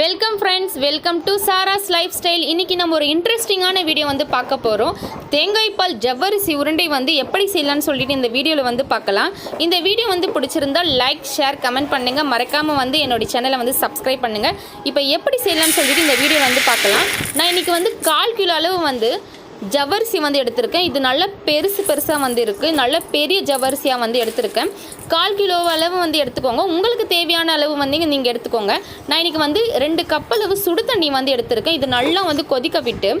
Welcome friends welcome to Sara's lifestyle இன்றைக்கி நம்ம ஒரு இன்ட்ரெஸ்டிங்கான வீடியோ வந்து பார்க்க போகிறோம் தேங்காய் பால் ஜவ்வரிசி உருண்டை வந்து எப்படி செய்யலாம்னு சொல்லிட்டு இந்த வீடியோவில் வந்து பார்க்கலாம். இந்த வீடியோ வந்து பிடிச்சிருந்தா லைக் ஷேர் கமெண்ட் பண்ணுங்கள் மறக்காமல் வந்து என்னோட சேனலை வந்து சப்ஸ்கிரைப் பண்ணுங்கள் இப்போ எப்படி செய்யலாம்னு சொல்லிட்டு இந்த வீடியோ வந்து பார்க்கலாம். நான் இன்றைக்கி வந்து கால் கிலோ அளவு வந்து ஜவ்வரிசி வந்து எடுத்திருக்கேன். இது நல்ல பெருசு பெருசாக வந்து இருக்குது நல்ல பெரிய ஜவ்வரிசியாக வந்து எடுத்திருக்கேன். கால் கிலோ அளவு வந்து எடுத்துக்கோங்க. உங்களுக்கு தேவையான அளவு வந்து நீங்கள் எடுத்துக்கோங்க. நான் இன்றைக்கி வந்து ரெண்டு கப் அளவு சுடு தண்ணி வந்து எடுத்திருக்கேன். இது நல்லா வந்து கொதிக்க விட்டு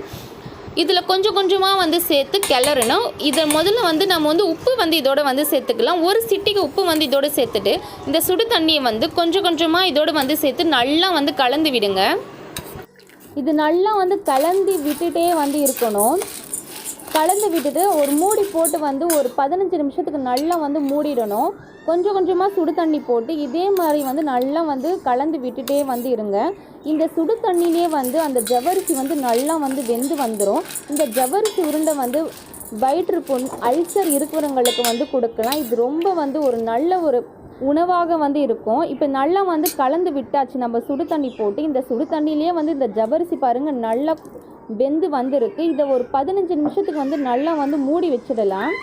இதில் கொஞ்சம் கொஞ்சமாக வந்து சேர்த்து கிளறணும். இதை முதல்ல வந்து நம்ம வந்து உப்பு வந்து இதோட வந்து சேர்த்துக்கலாம். ஒரு சிட்டிக்கு உப்பு வந்து இதோட சேர்த்துட்டு இந்த சுடு தண்ணியை வந்து கொஞ்சம் கொஞ்சமாக இதோட வந்து சேர்த்து நல்லா வந்து கலந்து விடுங்க. இது நல்லா வந்து கலந்து விட்டுட்டே வந்து இருக்கணும். கலந்து விட்டுட்டு ஒரு மூடி போட்டு வந்து ஒரு பதினஞ்சு நிமிஷத்துக்கு நல்லா வந்து மூடிடணும். கொஞ்சம் கொஞ்சமாக சுடு தண்ணி போட்டு இதே மாதிரி வந்து நல்லா வந்து கலந்து விட்டுட்டே வந்து இருங்க. இந்த சுடு தண்ணியிலே வந்து அந்த ஜவரிசி வந்து நல்லா வந்து வெந்து வந்துடும் இந்த ஜவரிசி உருண்டை வந்து வயிற்று புண் அல்சர் இருக்கிறவங்களுக்கு வந்து கொடுக்கலாம். இது ரொம்ப வந்து ஒரு நல்ல ஒரு உணவாக வந்து இருக்கும். இப்போ நல்லா வந்து கலந்து விட்டாச்சு நம்ம சுடு தண்ணி போட்டு இந்த சுடு தண்ணியிலே வந்து இந்த ஜவரிசி பாருங்கள் நல்லா வெந்து வந்திருக்கு. இதை ஒரு பதினஞ்சு நிமிஷத்துக்கு வந்து நல்லா வந்து மூடி வச்சிடலாம்.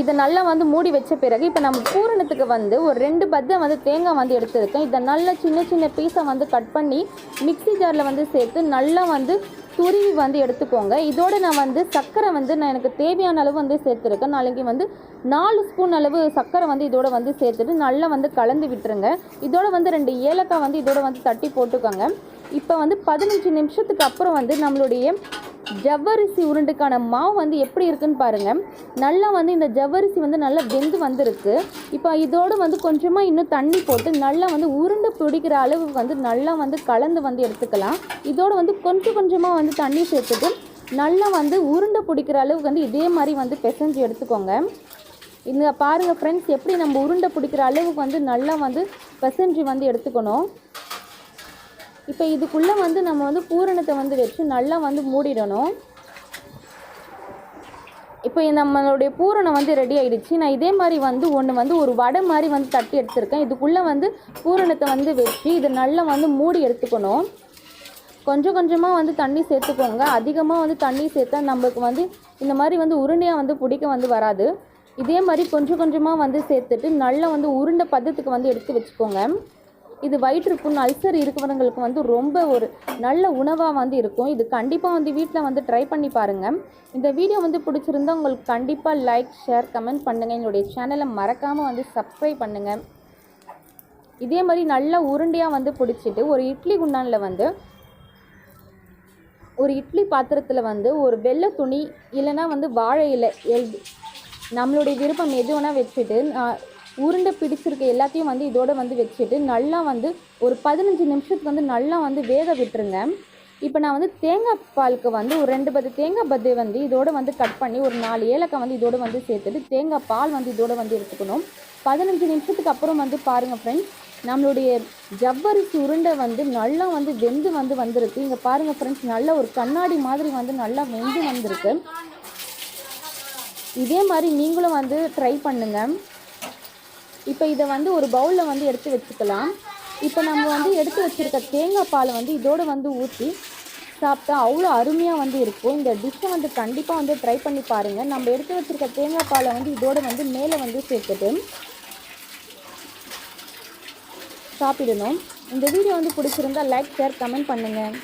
இதை நல்லா வந்து மூடி வச்ச பிறகு இப்போ நம்ம பூரணத்துக்கு வந்து ஒரு ரெண்டு பத்தை வந்து தேங்காய் வந்து எடுத்துருக்கேன். இதை நல்லா சின்ன சின்ன பீஸை வந்து கட் பண்ணி மிக்சி ஜாரில் வந்து சேர்த்து நல்லா வந்து துருவி வந்து எடுத்துக்கோங்க. இதோட நான் வந்து சர்க்கரை வந்து நான் எனக்கு தேவையான அளவு வந்து சேர்த்துருக்கேன். நாளைக்கு வந்து நாலு ஸ்பூன் அளவு சர்க்கரை வந்து இதோட வந்து சேர்த்துட்டு நல்லா வந்து கலந்து விட்டுருங்க. இதோட வந்து ரெண்டு ஏலக்காய் வந்து இதோட வந்து தட்டி போட்டுக்கோங்க. இப்போ வந்து பதினஞ்சு நிமிஷத்துக்கு அப்புறம் வந்து நம்மளுடைய ஜவ்வரிசி உருண்டுக்கான மாவு வந்து எப்படி இருக்குன்னு பாருங்கள் நல்லா வந்து இந்த ஜவ்வரிசி வந்து நல்லா வெந்து வந்திருக்கு. இப்போ இதோடு வந்து கொஞ்சமாக இன்னும் தண்ணி போட்டு நல்லா வந்து உருண்டு பிடிக்கிற அளவு வந்து நல்லா வந்து கலந்து வந்து எடுத்துக்கலாம். இதோடு வந்து கொஞ்சம் கொஞ்சமாக வந்து தண்ணி சேர்த்துட்டு நல்லா வந்து உருண்டை பிடிக்கிற அளவுக்கு வந்து இதே மாதிரி வந்து பிசைஞ்சு எடுத்துக்கோங்க. இந்த பாருங்கள் ஃப்ரெண்ட்ஸ் எப்படி நம்ம உருண்டை பிடிக்கிற அளவுக்கு வந்து நல்லா வந்து பிசைஞ்சு வந்து எடுத்துக்கணும். இப்போ இதுக்குள்ளே வந்து நம்ம வந்து பூரணத்தை வந்து வச்சு நல்லா வந்து மூடிடணும். இப்போ நம்மளுடைய பூரணம் வந்து ரெடி ஆகிடுச்சு நான் இதே மாதிரி வந்து ஒன்று வந்து ஒரு வடை மாதிரி வந்து தட்டி எடுத்திருக்கேன். இதுக்குள்ளே வந்து பூரணத்தை வந்து வச்சு இதை நல்லா வந்து மூடி எடுத்துக்கணும். கொஞ்சம் கொஞ்சமாக வந்து தண்ணி சேர்த்துக்கோங்க. அதிகமாக வந்து தண்ணி சேர்த்தா நம்மளுக்கு வந்து இந்த மாதிரி வந்து உருண்டையாக வந்து பிடிக்க வந்து வராது. இதே மாதிரி கொஞ்சம் கொஞ்சமாக வந்து சேர்த்துட்டு நல்லா வந்து உருண்டை பதத்துக்கு வந்து எடுத்து வச்சுக்கோங்க. இது வயிற்று புண் அல்சர் இருக்கிறவங்களுக்கு வந்து ரொம்ப ஒரு நல்ல உணவாக வந்து இருக்கும். இது கண்டிப்பாக வந்து வீட்டில் வந்து ட்ரை பண்ணி பாருங்கள் இந்த வீடியோ வந்து பிடிச்சிருந்தா உங்களுக்கு கண்டிப்பாக லைக் ஷேர் கமெண்ட் பண்ணுங்கள் என்னுடைய சேனலை மறக்காமல் வந்து சப்ஸ்கிரைப் பண்ணுங்கள் இதே மாதிரி நல்லா உருண்டையாக வந்து பிடிச்சிட்டு ஒரு இட்லி குண்டானில் வந்து ஒரு இட்லி பாத்திரத்தில் வந்து ஒரு வெள்ளை துணி இல்லைன்னா வந்து வாழை இலை எல் நம்மளுடைய விருப்பம் எது வேணால் வச்சுட்டு நான் உருண்டை பிடிச்சிருக்க எல்லாத்தையும் வந்து இதோடு வந்து வச்சுட்டு நல்லா வந்து ஒரு பதினஞ்சு நிமிஷத்துக்கு வந்து நல்லா வந்து வேக விட்டுருங்க. இப்போ நான் வந்து தேங்காய் பாலுக்கு வந்து ஒரு ரெண்டு பத்து தேங்காய் பத்து வந்து இதோடு வந்து கட் பண்ணி ஒரு நாலு ஏலக்காய் வந்து இதோடு வந்து சேர்த்துட்டு தேங்காய் பால் வந்து இதோடு வந்து எடுத்துக்கணும். பதினஞ்சு நிமிஷத்துக்கு அப்புறம் வந்து பாருங்கள் ஃப்ரெண்ட்ஸ் நம்மளுடைய ஜவ்வரிசி உருண்டை வந்து நல்லா வந்து வெந்து வந்து வந்திருக்கு. இங்கே பாருங்கள் ஃப்ரெண்ட்ஸ் நல்ல ஒரு கண்ணாடி மாதிரி வந்து நல்லா வெந்து வந்திருக்கு. இதே மாதிரி நீங்களும் வந்து ட்ரை பண்ணுங்கள் இப்போ இதை வந்து ஒரு பவுலில் வந்து எடுத்து வச்சுக்கலாம். இப்போ நம்ம வந்து எடுத்து வச்சுருக்க தேங்காய் பால் வந்து இதோடு வந்து ஊற்றி சாப்பிட்டா அவ்வளோ அருமையாக வந்து இருக்கும். இந்த டிஷ்ஷை வந்து கண்டிப்பாக வந்து ட்ரை பண்ணி பாருங்கள் நம்ம எடுத்து வச்சுருக்க தேங்காய் பாலை வந்து இதோடு வந்து மேலே வந்து சேர்த்துட்டு சாப்பிடணும். இந்த வீடியோ வந்து பிடிச்சிருந்தா லைக் ஷேர் கமெண்ட் பண்ணுங்கள்